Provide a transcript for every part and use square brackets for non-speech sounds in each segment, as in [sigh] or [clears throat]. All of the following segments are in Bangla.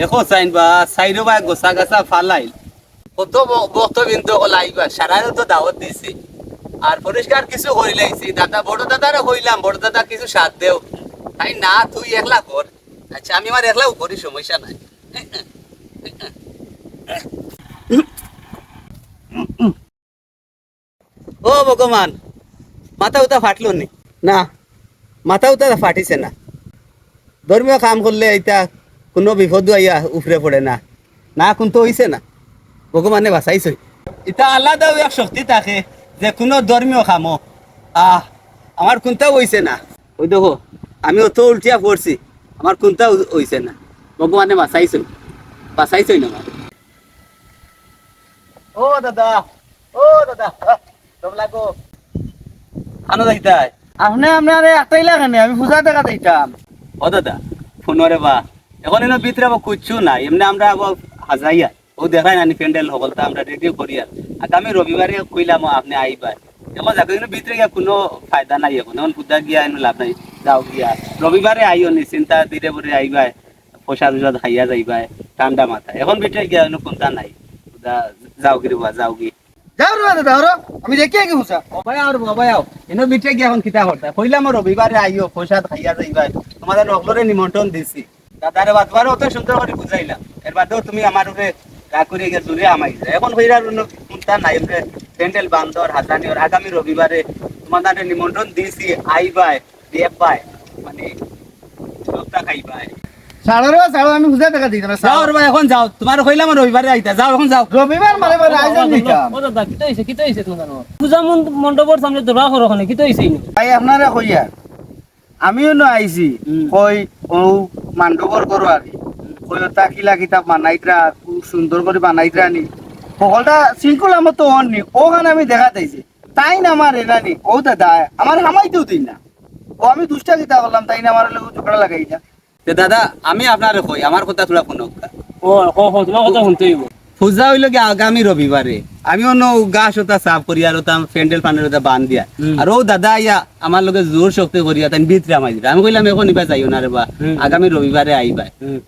দেখো চাইন বা সাইডো বা গোসা গাছা ফালাই কত বক্ত বিন্দু লাইবা সারারও তো দাওয়াত দিছি। আর পরিষ্কার কিছু করি লাইছি। দাদা, বড় দাদারে কইলাম বড় দাদা কিছু সাথ দেও। তাই না, তুই একলা কর। আচ্ছা আমি আমার একলাও করি, সমস্যা নাই। ও ভগবান, মাথা উতা ফাটলো নি? না, মাথা উতা ফাটিছে না। ধর্মীয় কাম করলে এটা কোনো বিপদ আইয়া উফরে পড়ে না। না কোন তো হইছে না। ভগবানে বাঁচাইছে। এটা আলাদা এক শক্তি থাকে যে কোনো ধর্মীয় কামও। আহ আমার কোনটাও হইছে না। ওই দেখো আমি অত উল্টিয়া পড়ছি আমার কোনটাও হইছে না। ভগবানে বাঁচাইছে। বাঁচাইছে না। আমার ও দাদা ও দাদা তোমলা গো আনো যাইতাই আপনি আপনার একটাই লাগানি আমি পূজা দেখা দিতাম ও দাদা ফোনরে বা। এখন এনে ভিতরে আবার কুচ্ছু নাই। এমনি আমরা আবার হাজাইয়া। ও দেখাই নানি প্যান্ডেল সকল তা আমরা রেডিও করিয়া আগামী রবিবারে কইলাম, আপনি আইবা এখন যাকে কিন্তু ভিতরে গিয়া কোনো ফায়দা নাই এখন। এখন পূজা গিয়া এনে লাভ নাই, যাও গিয়া। রবিবারে আইও নি, চিন্তা ধীরে বরে আইবা পয়সা টুসা খাইয়া যাইবা ঠান্ডা মাথা এখন ভিতরে গিয়া কোনো চিন্তা নাই। যাও বা যাও গি যাও রে আমি দেখি আর এনে গিয়া কইলাম, রবিবারে আইও, প্রসাদ খাইয়া যাইবা তোমাদের নকলরে নিমন্ত্রণ দিছি। দাদারে বাদবারে অত সুন্দর করে বুঝাইলাম এর বাদেও তুমি আমার উপরে রাগ করে গিয়ে জুড়ে আমাই এখন হইরার চিন্তা নাই এমনি প্যান্ডেল বান্ধর হাতানি ওর। আগামী রবিবারে তোমাদের নিমন্ত্রণ মানে আমি দেখা দিতাম যাও রে এখন যাও। তোমার কইলাম রবিবারে আইতা যাও এখন যাও। রবিবার মানে মানে আয়োজন দিতাম ও দাদা কিতো হইছে কিতো হইছে তোমার? পূজা মন- মণ্ডপের সামনে দৌড়া করো ওখানে কিতো হইছে? ভাই আপনারা কইয়া। আমিও ন আইছি কই ও মান্ডবর করো আর কই তা কিলা কিতাব বানাইতরা খুব সুন্দর করে বানাইতরা নি। সকলটা শৃঙ্খলা মতো অন নি ওখানে আমি দেখা দিয়েছি তাই না আমার এরা নি। ও দাদা আমার হামাইতেও দিন না। ও আমি দুষ্টা কিতা করলাম তাই না আমার লোক ঝগড়া লাগাই না তে দাদা আমি আপনার কই আমার কথা তোরা শুনুক। ও হো হো তোমার কথা শুনতে হইব পূজা হইল কি আগামী রবিবারে। আমি অন্য গাছ ওটা সাফ করি আর ওটা প্যান্ডেল ফান্ডেল ওটা বান দিয়া। আর ও দাদা ইয়া আমার লগে জোর শক্তি করিয়া তাই ভিতরে আমাই দিলা আমি কইলাম এখন নিবা যাইও না রে বা আগামী রবিবারে আইবা।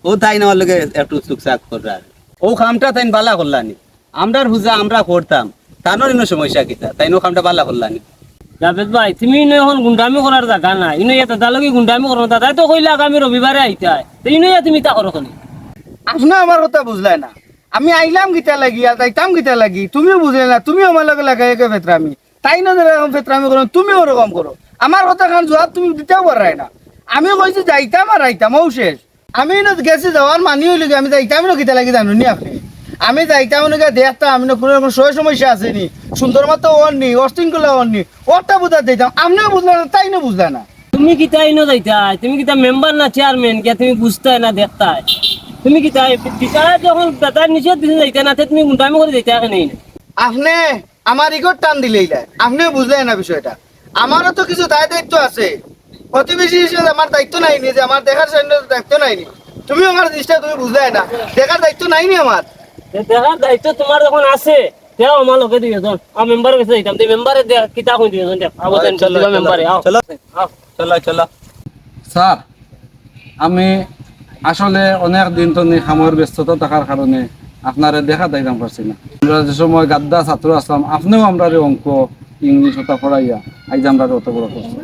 ও তাই না আমার লগে একটু চুকচাক করার ও খামটা তাই বালা করলানি। আমরার পূজা আমরা করতাম। তানোর ইনো সমস্যা কিতা? তাই নো খামটা বালা করলানি। জাভেদ ভাই তুমি ইনো এখন গুন্ডামি করার জায়গা নাই। ইনো ইয়া দাদা লগে গুন্ডামি করো দাদাই তো কইলে আগামী রবিবারে আইতে ইনো ইয়া তুমি তা করো খালি আপনি আমার কথা বুঝলাই না। আমি আইলাম গীতা লাগি, আর যাইতাম গীতা লাগি, তুমিও বুঝলে না, তুমিও আমার লগে লাগাই একে ফেতরামি তাই না এরকম ফেতরামি করো তুমিও ওরকম করো আমার কথা খান জবাব তুমি দিতেও পারাই না। আমি কইছি যাইতাম আর আইতাম ও শেষ। আমি না গেছি যাওয়ার মানি হইলে আমি যাইতাম না গীতা লাগি জানো নি আপনি? আমি যাইতাম না দেখতাম আমি না কোনো রকম সয় সমস্যা আসেনি সুন্দর মতো নি অশৃঙ্খলা ওর নি ওরটা বুঝা দিতাম আপনিও বুঝলেন না, তাই না বুঝলে না। তুমি কিতা ইনো যাইতা তুমি কিতা মেম্বার না চেয়ারম্যান কে তুমি বুঝতে না দেখতা তুমি কিতা বিচারা যখন নিষেধ দিছে যাইতা না তুমি গুন্ডামি করে যাইতা কেন আপনি আমার ইগোর টান দিলেই যায় আপনি বুঝলেন না বিষয়টা। আমারও তো কিছু দায় দায়িত্ব আছে। প্রতিবেশী হিসেবে আমার দায়িত্ব নাই নি যে আমার দেখার সামনে দায়িত্ব নাই নি। তুমি আমার জিনিসটা তুমি বুঝলে না। দেখার দায়িত্ব নাই নি আমার দেখার দায়িত্ব তোমার যখন আছে। তেও আমার লগে দিয়ে জন আর মেম্বার কাছে যাইতাম তুই মেম্বারে কিতা কই দিয়ে জন আবেদন চলো মেম্বারে আও চলো। চলো চলো স্যার আমি আসলে অনেক দিন তো খামর ব্যস্ততা থাকার কারণে আপনারে দেখা দাইতাম পারছি না। যে সময় গাদ্দা ছাত্র আসলাম, আপনিও আমরা অঙ্ক, ইংলিশ ওটা পড়াইয়া আজ আমরা অত বড় করছি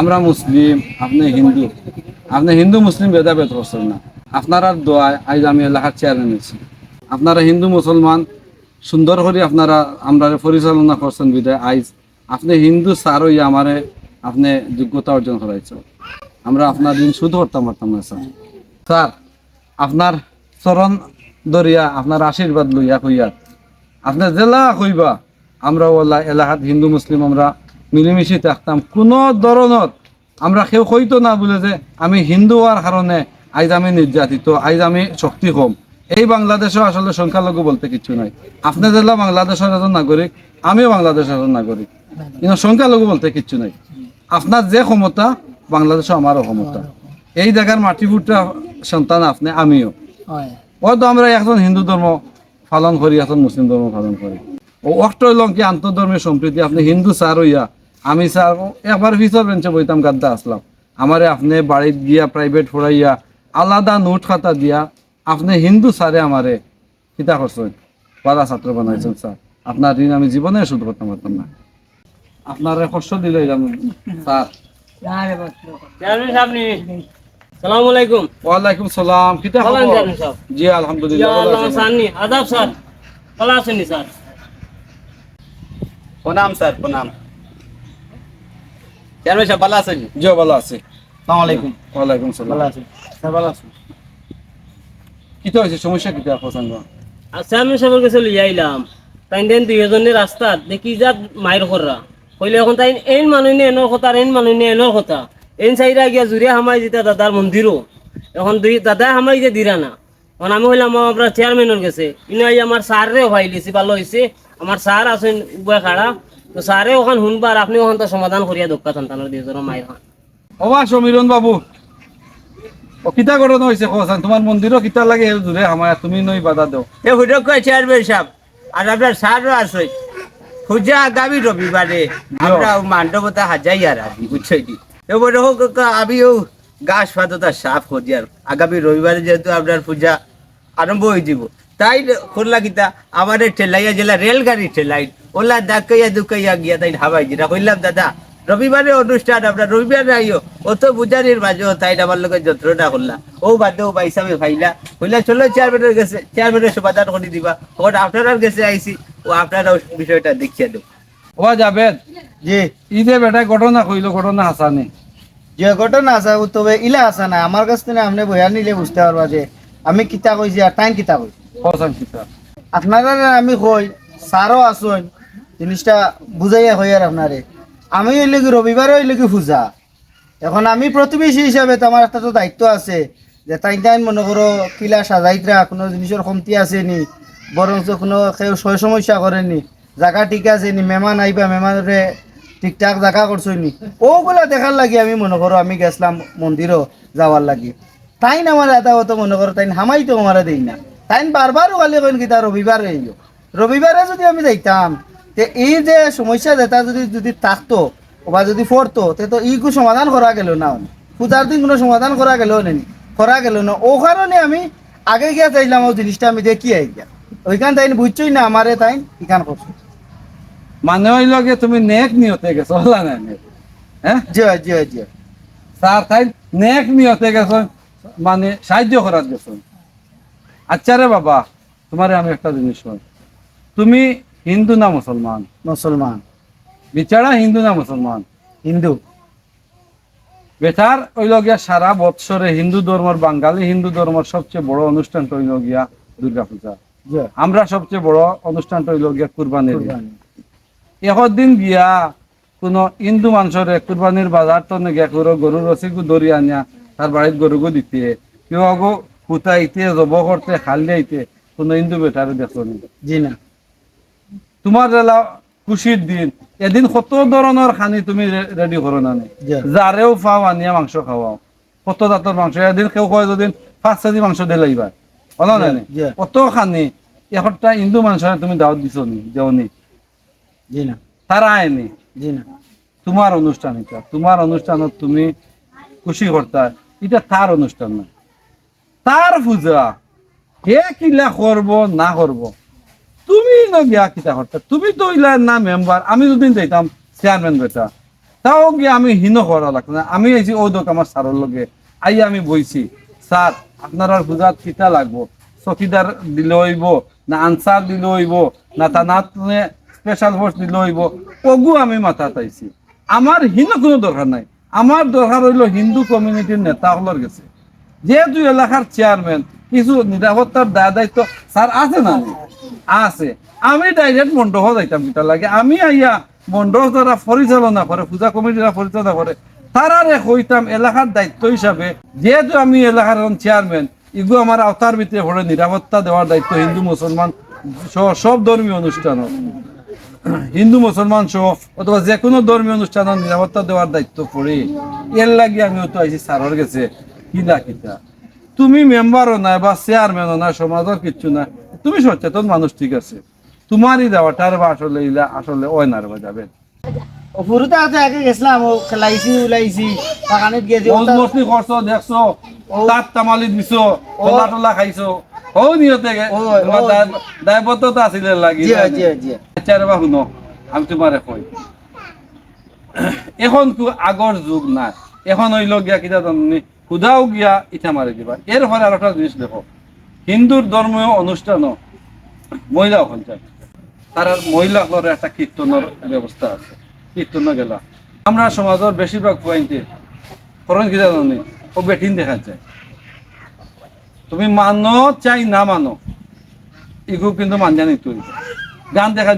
আমরা মুসলিম, আপনি হিন্দু। আপনি হিন্দু, মুসলিম ভেদাভেদ করছেন না। আপনার আর দোয়ায় আজ আমি এলাকার চেয়ারে নিয়েছি আপনারা হিন্দু, মুসলমান, সুন্দর করে আপনারা আমরা পরিচালনা করছেন বিদায়। আইজ আপনি হিন্দু স্যার হইয়া আমারে আপনি যোগ্যতা অর্জন করাইছেন। আমরা আপনার দিন শুধু করতাম পারতাম না স্যার। স্যার, আপনার চরণ দরিয়া আপনার আশীর্বাদ লইয়া কইয়া আপনি জেলা কইবা আমরা ওলা এলাকাত হিন্দু মুসলিম আমরা মিলেমিশে থাকতাম। কোনো ধরনের আমরা কেউ কইতো না বলে যে আমি হিন্দু হওয়ার কারণে আইজ আমি নির্যাতিত আইজ আমি শক্তি কম। এই বাংলাদেশও আসলে সংখ্যালঘু বলতে কিছু নাই। আপনি জেলা বাংলাদেশের একজন নাগরিক, আমিও বাংলাদেশের একজন নাগরিক। কিন্তু সংখ্যালঘু বলতে কিচ্ছু নাই। আপনার যে ক্ষমতা, বাংলাদেশও আমারও ক্ষমতা। এই জায়গার মাটি ফুটা সন্তান আপনি আমিও। হয়তো আমরা এখন হিন্দু ধর্ম পালন করি এখন মুসলিম ধর্ম পালন করি। ও অষ্ট কি আন্তর্ধর্মীয় সম্প্রীতি আপনি হিন্দু স্যার হইয়া আমি স্যার একবার ফিসর বেঞ্চে বইতাম গাদ্দা আসলাম। আমারে আপনি বাড়িত গিয়া প্রাইভেট পড়াইয়া আলাদা নোট খাতা দিয়া আপনি হিন্দু স্যারে আমারে কিতা করছেন। বালা ছাত্র বানাইছেন স্যার। আপনার ঋণ আমি জীবনে শোধ করতে পারতাম না। আপনার কষ্ট দিলে স্যার। সালাম আলাইকুম। ওয়ালাইকুম সালাম আছেন খবর জি আলহামদুলিল্লাহ ভালো আছি। সান্নি আদাব স্যার ভালো আছেন নি স্যার? প্রণাম স্যার প্রণাম। চেয়ারম্যান সাহেব ভালো আছেন? জি ভালো আছি। আসসালামু আলাইকুম। ওয়ালাইকুম সালাম। ভালো আছি হ্যাঁ ভালো আছি কিতা হয়েছে? সমস্যা কিতা প্রসঙ্গ? আর চেয়ারম্যান সাহেবের কাছে লিয়ে আইলাম। তাই দেন দুই এজনের রাস্তাত দেখি যাত মায়ের কররা কইলে এখন তাই এন মানুহ নে এনৰ কথা আর এন মানুহ নে এনৰ কথা। এন চাইরা গিয়া জুড়ে হামাই যেটা দাদার মন্দিরও এখন দুই দাদা হামাই যে দিরা না। এখন আমি হইলাম আপনার চেয়ারম্যানের কাছে। ইনো আই আমার স্যাররেও ভাই লিছি ভালো হয়েছে আমার স্যার আছেন উভয় খাড়া তো স্যারে ওখান শুনবার আপনি ওখান তো সমাধান করিয়া দক্কা সন্তানের দুইজনের মায়ের খান। ওবা সমীরণ বাবু। ও কিতা ঘটনা হয়েছে কোসান তোমার মন্দিরও কিতা লাগে এর দূরে আমার তুমি নই বাধা দাও। এ হুডক চেয়ারম্যান সাহেব আর আপনার স্যারও আছে। পূজা আগামী রবিবারে আমরা মান্ডবতা হাজাই আর আদি বুঝছ কি এবারে হোক আমি ও গাছ পাততা সাফ করি আর। আগামী রবিবারে যেহেতু আপনার পূজা আরম্ভ হয়ে যাব তাই করলা কিতা আমাদের ঠেলাইয়া জেলা রেলগাড়ি ঠেলাই ওলা ডাকাইয়া দুকাইয়া গিয়া তাই হাবাই যেটা কইলাম দাদা। রবিবারে অনুষ্ঠান আপনার রবিবারে আইও ও তো বুঝারির মাঝে তাই আমার লোক যন্ত্রণা করলা। ও বাদে ও বাইসাবে ভাইলা। কইলা চলো চেয়ারম্যানের গেছে চেয়ারম্যানের সমাধান করে দিবা। ওখানে আপনার গেছে আইসি ও আপনারা বিষয়টা দেখিয়ে দেব। ওবা যাবেদ জি। ঈদে বেটা ঘটনা কইলো ঘটনা হাসানি। যে ঘটনা আছে তবে ইলা আছে না আমার কাছ থেকে আপনি বইয়া নিলে বুঝতে পারবা যে আমি কিতা কইছি আর টাইম কিতা কিতা। আপনারা আমি কই স্যারও আসুন জিনিসটা বুঝাইয়া কই আর আপনারে আমি হইলে কি রবিবারে হইলে কি পূজা? এখন আমি প্রতিবেশী হিসাবে তো আমার একটা তো দায়িত্ব আছে যে তাই তাই মনে করো কিলা সাজাইতরা কোনো জিনিসের কমতি আছে নি বরঞ্চ কোনো কেউ সমস্যা করেনি জায়গা ঠিক আছে নি মেহমান আইবা মেহমানরে ঠিকঠাক জায়গা করছ নি ওগুলা দেখার লাগি আমি মনে করো আমি গেছিলাম মন্দিরও যাওয়ার লাগি। তাইন আমার এটা হতো মনে করো তাইন হামাই তো আমার দেই না। তাইন বারবারও কালি কইন কি তা রবিবারে আইও রবিবারে যদি আমি যাইতাম, তে এই যে সমস্যা যেটা যদি যদি থাকতো, বা যদি পড়তো তে তো ই কো সমাধান করা গেল না পূজার দিন কোনো সমাধান করা গেল না করা গেল না। ও কারণে আমি আগে গিয়া চাইলাম ও জিনিসটা আমি দেখি আই গিয়া। ওইখান তাইন বুঝছই না আমারে তাইন, ইখান করছ মানে হইল গে তুমি নেক নিয়তে গেছো হলা না হ্যাঁ? জয় জয় জয়। স্যার তাই নেক নিয়তে গেছো মানে সাহায্য করার গেছো। আচ্ছা রে বাবা তোমারে আমি একটা জিনিস কই। তুমি হিন্দু না মুসলমান? মুসলমান। বিচারা হিন্দু না মুসলমান? হিন্দু। বেতার হইল গিয়া সারা বৎসরে হিন্দু ধর্মের বাঙালি হিন্দু ধর্মের সবচেয়ে বড় অনুষ্ঠান হইল গিয়া দুর্গা পূজা আমরা সবচেয়ে বড় অনুষ্ঠান হইল গিয়া কুরবানির ঈদ। দিন গিয়া কোন হিন্দু মানুষরে কুরবানির বাজার তো গিয়া করো গরু রসিগু ধরি আনিয়া তার বাড়িত গরুগু দিতে কেউ আগো জব করতে খালিয়াইতে কোন হিন্দু বেটারে দেখো জি না তোমার জেলা খুশির দিন এদিন কত ধরনের খানি তুমি রেডি করো না? যারেও পাও আনিয়া মাংস খাওয়াও কত জাতের মাংস এদিন কেউ কয় যদি পাঁচ কেজি মাংস দিলাইবা বলো না নি? জি। কত খানি একটা হিন্দু মানুষের তুমি দাওয়াত দিছ নি দেওনি জি না। তারা আয়নি জি না। তোমার অনুষ্ঠান এটা। তোমার অনুষ্ঠানত তুমি খুশি করতা এটা তার অনুষ্ঠান না। তার পূজা। হে কিলা করব না করব। তুমি ন গিয়া কিতা করতা তুমি তো ইলা না মেম্বার। আমি যদি যাইতাম চেয়ারম্যান বেটা তাও গিয়ে আমি হীন করা লাগতো না। আমি আইছি ও দোক আমার স্যারের লগে। আই আমি বইছি। স্যার আপনার পূজাত কিতা লাগবো? চকিদার দিলে হইব না আনসার দিলে হইব না তানাত স্পেশাল ফোর্স দিলে হইব ওগু আমি মাথা চাইছি। আমার হীন কোনো দরকার নাই। আমার দরকার হইল হিন্দু কমিউনিটির নেতা হলোর গেছে যেহেতু এলাকার চেয়ারম্যান কিছু নিরাপত্তার দায় দায়িত্ব স্যার আছে না আছে। আমি ডাইরেক্ট মণ্ডপ যাইতাম কিতা লাগে। আমি আইয়া মণ্ডপ যারা পরিচালনা করে পূজা কমিটিরা পরিচালনা করে তারারে কইতাম এলাকার দায়িত্ব হিসাবে যেহেতু আমি এলাকার চেয়ারম্যান ইগু আমার আওতার ভিতরে পড়ে নিরাপত্তা দেওয়ার দায়িত্ব হিন্দু মুসলমান সব ধর্মীয় অনুষ্ঠানও [clears throat] হিন্দু, মুসলমান সহ অথবা যে কোনো ধর্মীয় অনুষ্ঠানের নিরাপত্তা দেওয়ার দায়িত্ব পড়ে। এর লাগে আমি তো আইসি সারর গেছে কিনা কিতা। তুমি মেম্বারও নাই বা চেয়ারম্যানও নাই, সমাজও কিচ্ছু না তুমি সচেতন মানুষ ঠিক আছে। তোমারই দেওয়াটার বা আসলে আসলে ওয়নার না বা যাবেন ও আছে আগে গেছিলাম ও খেলাইছি উলাইছি বাগানত গিয়ে যে করছ দেখছ তাত তামালি দিছো কলা টলা খাইছো। ও নিয়তে গে ও, তোমার ও। দায়- দায়বদ্ধতা আছিল লাগি। জি জি জি আচ্ছা রে শুনো। আমি তোমারে কই। এখন তো আগর যুগ না। এখন হইল গিয়া কিতা জানি খুদাও গিয়া ইটা মারি দিবা। এর ফলে আর একটা জিনিস দেখো। হিন্দুর ধর্মীয় অনুষ্ঠানও মহিলা ওখান তার মহিলা একটা কীর্তনের ব্যবস্থা আছে। কীর্তন আমরা সমাজের বেশিরভাগ পয়েন্টে করণ জানি ও দেখা যায় তুমি মানো চাই না মানো কিন্তু মানজানি তুই। গান দেখা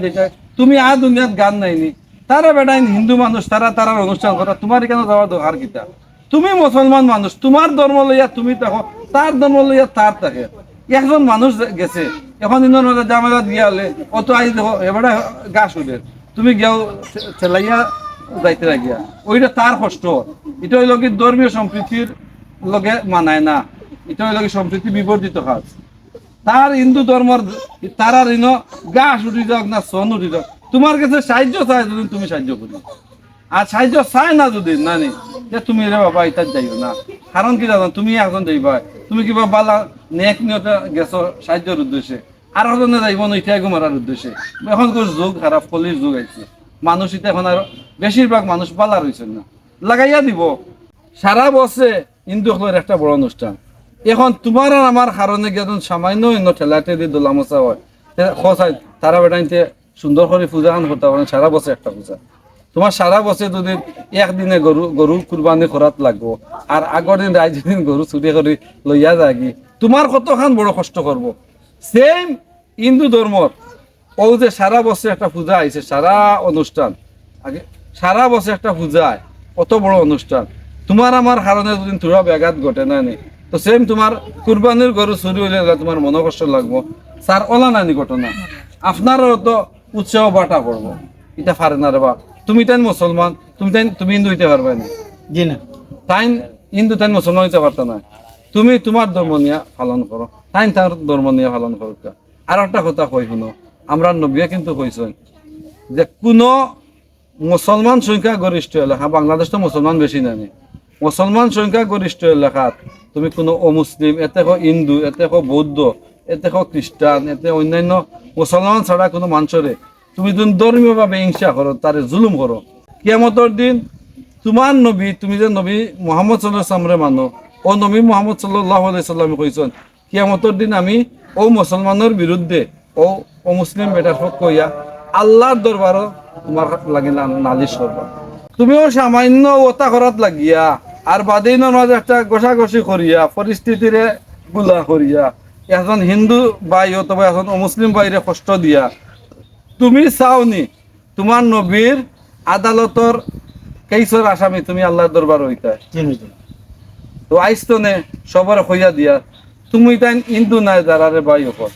তুমি আর দুনিয়াত গান নাইনি, তারা বেটাই হিন্দু মানুষ, তারা তারার অনুষ্ঠান করা তোমার কেন যাওয়ার দরকার কিতা তুমি মুসলমান মানুষ, তোমার ধর্ম লইয়া তুমি থাকো তার ধর্ম লইয়া তার থাকে। একজন মানুষ গেছে, এখন মধ্যে জামেলাত গিয়া হলে অত আই দেখো, এবারে গা শুধে তুমি গিয়াও চেলাইয়া যাইতে লাগিয়া। ওইটা তার কষ্ট। এটা হইল কি ধর্মীয় সম্প্রীতির লগে মানায় না। এটা হইল কি সম্প্রীতি বিবর্জিত কাজ তার হিন্দু ধর্মর, তারা ঋণ গাছ উঠি যাক না, সন উঠি যাক। তোমার কাছে সাহায্য চাই যদি তুমি সাহায্য করি। আর সাহায্য চাই না যদি না নি যে তুমি রে বাবা এটা যাইও না। কারণ কি জানো, তুমি এখন যাইবা। তুমি কিবা বালা নেক নিয়তে গেছো সাহায্যের উদ্দেশ্যে। আর একজনে যাইব না ইটাই মারার উদ্দেশ্যে। এখন যুগ খারাপ কলির যুগ আইছে মানুষ এটা এখন আর বেশিরভাগ মানুষ বালা রয়েছে না। লাগাইয়া দিব। সারা বছরে হিন্দু হলের একটা বড় অনুষ্ঠান। এখন তোমার আর আমার কারণে যখন সামান্য অন্য ঠেলাতে দিয়ে দোলামোচা হয়। খসাই তারা বেটাইতে সুন্দর করে পূজা খান করতে পারেন সারা বছর একটা পূজা। তোমার সারা বছর যদি একদিনে গরু গরু কুরবানি করাত লাগবো আর আগর দিন রাইজ দিন গরু চুরি করে লইয়া যাগি তোমার কতখান বড় কষ্ট করব সেম হিন্দু ধর্মর ও যে সারা বছর একটা পূজা আইছে সারা অনুষ্ঠান। আগে সারা বছর একটা পূজা কত বড় অনুষ্ঠান। তোমার আমার কারণে যদি তোরা ব্যাঘাত ঘটে না নি। তো সেম তোমার কুরবানির গরু চুরি হইলে তোমার মনে কষ্ট লাগবো। স্যার ওলা নানি ঘটনা। আপনারও তো উৎসাহ বাটা করব। এটা পারে না রে বা তুমি তাই মুসলমান তুমি তাই তুমি হিন্দু হইতে পারবে না। জি না। তাই হিন্দু তাই মুসলমান হইতে পারতো না। তুমি তোমার ধর্ম নিয়ে পালন করো। তাই তার ধর্ম নিয়ে পালন করো আর একটা কথা কই শুনো, আমরা নবীয়ে কিন্তু কইছেন যে কোনো মুসলমান সংখ্যা গরিষ্ঠ এলাকা, বাংলাদেশ তো মুসলমান বেশি নানি মুসলমান সংখ্যা গরিষ্ঠ এলাকাত তুমি কোনো অমুসলিম, এতে হো হিন্দু, এতে হো বৌদ্ধ, এতে হো খ্রিস্টান এতে অন্যান্য মুসলমান ছাড়া কোনো মানুষরে তুমি যদি ধর্মীয়ভাবে হিংসা করো, তারে জুলুম করো, কিয়ামতর দিন তোমার নবী, তুমি যে নবী মোহাম্মদ সাল্লাহ সামরে মানো ও নবী মোহাম্মদ সাল্লাহ কইছেন, কিয়ামতর দিন আমি ও মুসলমানের বিরুদ্ধে, ও ও মুসলিম বেটার হক কইয়া আল্লাহর দরবারও তোমার লাগি নালিশ করবা তুমিও সামান্য ওতা করাত লাগিয়া আর বাদেই মাঝে একটা ঘষাঘষি করিয়া, পরিস্থিতিরে গুলা করিয়া এখন হিন্দু ভাই অথবা এখন মুসলিম ভাইরে কষ্ট দিয়া, তুমি চাওনি তোমার নবীর আদালতর কেইসর আসামি তুমি আল্লাহর দরবার হইতা। তো আইস্তনে সবার হইয়া দিয়া। তুমি তাই হিন্দু নাই দাঁড়ারে বাই ওপর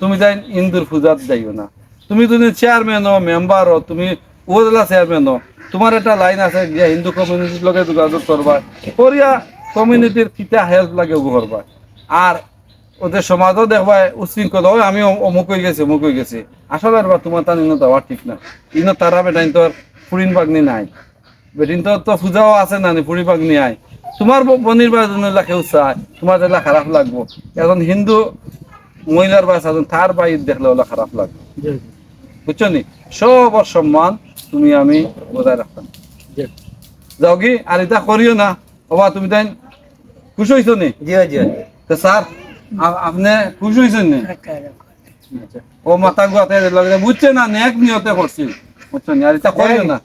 তুমি তাই হিন্দুর পূজাত যাইও না। তুমি যদি চেয়ারম্যান হো মেম্বার হো তুমি উপজেলা চেয়ারম্যান হো তোমার একটা লাইন আছে যে হিন্দু কমিউনিটির লগে যোগাযোগ করবা। করিয়া কমিউনিটির কিতা হেল্প লাগে করবা। আর ওদের সমাজও দেখবা, উশৃঙ্খল হয় আমি অমুক হয়ে গেছি, অমুক হয়ে গেছি। আসলে আর তোমার তার ইনো দেওয়া ঠিক না। ইনো তারা বেটাইন তো আর ফুরিন বাগনি নাই। বেটিন তো তো পূজাও আছে না ফুরি বাগনি আয় তোমার বা জন্য চায় তোমার যেটা খারাপ লাগবো। এখন হিন্দু মহিলার বা সাধন তার বাইর দেখলে ওলা খারাপ লাগবে। বুঝছ নি? সবার সম্মান তুমি আমি বজায় রাখতাম। যাও কি? আর এটা করিও না। বাবা তুমি তাই খুশ হইছো নি? জি জি তো স্যার আপনি খুশ হয়েছেন নি? ও মাথা গুয়াতে লাগে বুঝছে না নেক নিয়তে করছি। বুঝছ নি? আর এটা করিও না।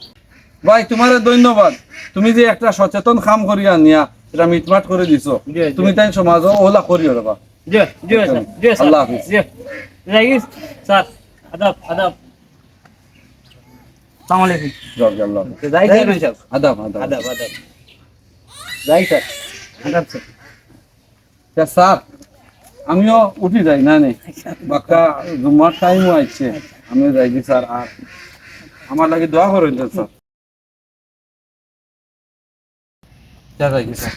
ভাই তোমার ধন্যবাদ। তুমি যে একটা সচেতন কাম করিয়া নিয়া এটা মিটমাট করে দিছো। তুমি তাই সমাজ ওলা করিও রবা আল্লাহ হাফিজ। স্যার। আদাব আদাব। সালাম আলাইকুম। আদাব আদাব। আদাব আদাব। যাই স্যার। আদাব স্যার। স্যার আমিও উঠি যাই না নে? বাক্কা জুমার টাইমও আসছে আমিও যাই স্যার। আর আমার লাগে দোয়া করেন স্যার। যাই দি স্যার